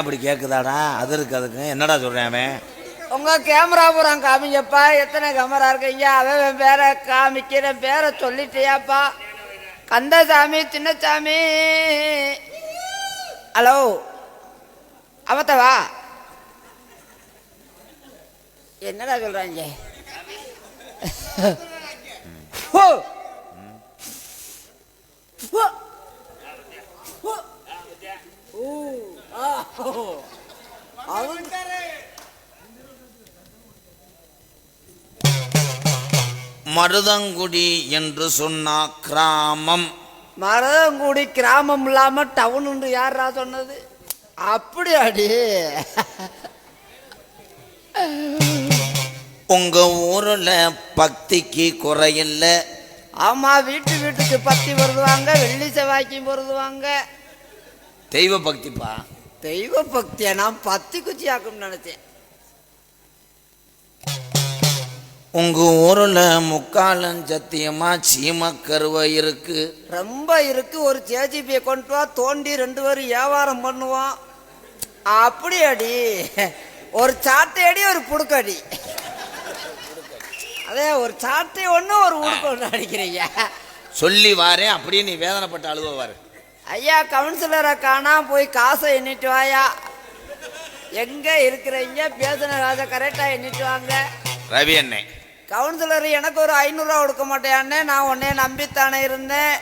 அப்படி கேக்குதாடா? அது இருக்கு அதுக்கு என்னடா சொல்றேன் அவன்? உங்க கேமரா பூரம் காமிங்கப்பா. எத்தனை கேமரா இருக்கீங்க? அவன் அவன் பேரை காமிக்கிற பேரை சொல்லிட்டியாப்பா. கந்தசாமி சின்னசாமி. ஹலோ. அவத்தவா என்னடா சொல்றாங்க? ஹோ. மருதங்குடி என்று சொன்னா கிராமம். மருதங்குடி கிராமம் இல்லாம டவுன் யாரா சொன்னது? அப்படி அடி உங்க ஊர்ல பக்திக்கு குறையில்ல. ஆமா வீட்டு வீட்டுக்கு பத்தி பொருதுவாங்க வெள்ளி செவ்வாய்க்கும் பொருதுவாங்க தெய்வ பக்திப்பா? தெய்வ பக்தியை நான் பத்தி குச்சி ஆக்கும் நினைச்சேன். உங்க ஊர்ல முக்காலம் சத்தியமா சீம கருவை இருக்கு? ரொம்ப இருக்கு. ஒரு ஜேஜிபியை கொண்டு வா தோண்டி ரெண்டு பேரும் வியாபாரம் பண்ணுவோம் அப்படி அடி ஒரு சாட்டை அடி ஒரு புடுக்கடி. அதே ஒரு சாட்டை ஒன்று ஒரு உடுக்க ஒன்று அடிக்கிறீங்க சொல்லி வாரேன் அப்படியே நீ வேதனைப்பட்ட அழுவ வாரு. ஐயா கவுன்சிலரை காணா போய் காசை எண்ணிட்டு வாயா. எங்க இருக்கிறீங்க? பேசின காசை கரெக்டாக எண்ணிட்டு வாங்க. ரவி அண்ணே. கவுன்சிலர் எனக்கு ஒரு ஐநூறுரூவா கொடுக்க மாட்டேயானே நான் உன்னைய நம்பித்தானே இருந்தேன்.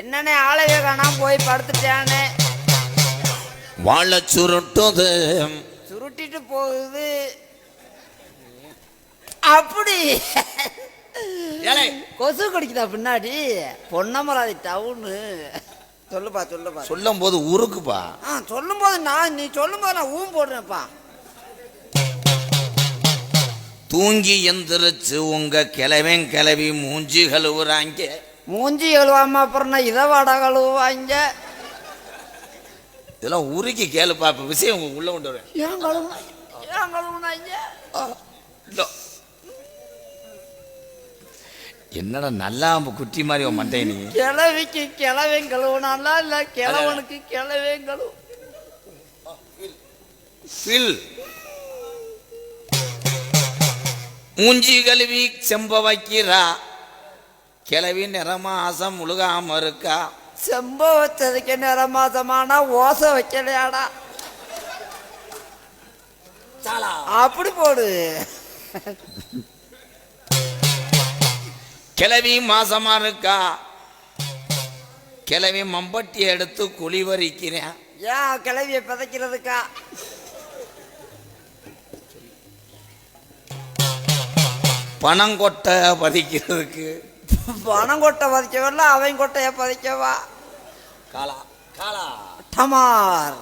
என்னன்னே ஆளைய காணாம போய் படுத்துட்டானே வாழ சுருட்டுது. சுருட்டிட்டு போகுது. அப்படி. ஏலே, கொசு கடிக்குதா பின்னாடி? பொன்னமராதி டவுனு. சொல்லுப்பா சொல்லுப்பா. சொல்லும் போது உருக்குப்பா. ஆ சொல்லும்போது நான் நீ சொல்லும்போது நான் ஊம் போடுறேன்ப்பா. தூங்கி எந்திரிச்சு உங்க கிளவன் கிளவி மூஞ்சி கழுவுறாங்க. மூஞ்சி கழுவாம அப்புறம் நான் இதை வாடா கழுவாங்க இதெல்லாம் உருக்கி கேளுப்பா. இப்ப விஷயம் உங்க உள்ள கொண்டு வரேன். ஏன் கழுவுனா ஏன் கழுவுனாங்க? என்னடா நல்லா குட்டி மாதிரி உன் மண்டை நீ? கிழவிக்கு கிழவன் கழுவுனாலா இல்ல கிழவனுக்கு கிழவன் கழுவு? பில் மூஞ்சி கழுவி செம்ப வைக்கிறா. கிளவி நிறமாசம் முழுகாம இருக்கா. செம்ப வச்சதுக்கு நேர மாசமானா ஓசை வைக்கலையாடா. அப்படி போடு. கிளவி மாசமா இருக்கா? கிளவி மம்பட்டி எடுத்து குழி வரிக்கிறேன் ஏன் கிளவிய பிதைக்கிறதுக்கா? பணம் கொட்டை பதிக்கிறதுக்கு. பணம் கொட்டை பதிக்கவல்ல அவன் கொட்டைய பதிக்கவா? காலா காலா. டமார்.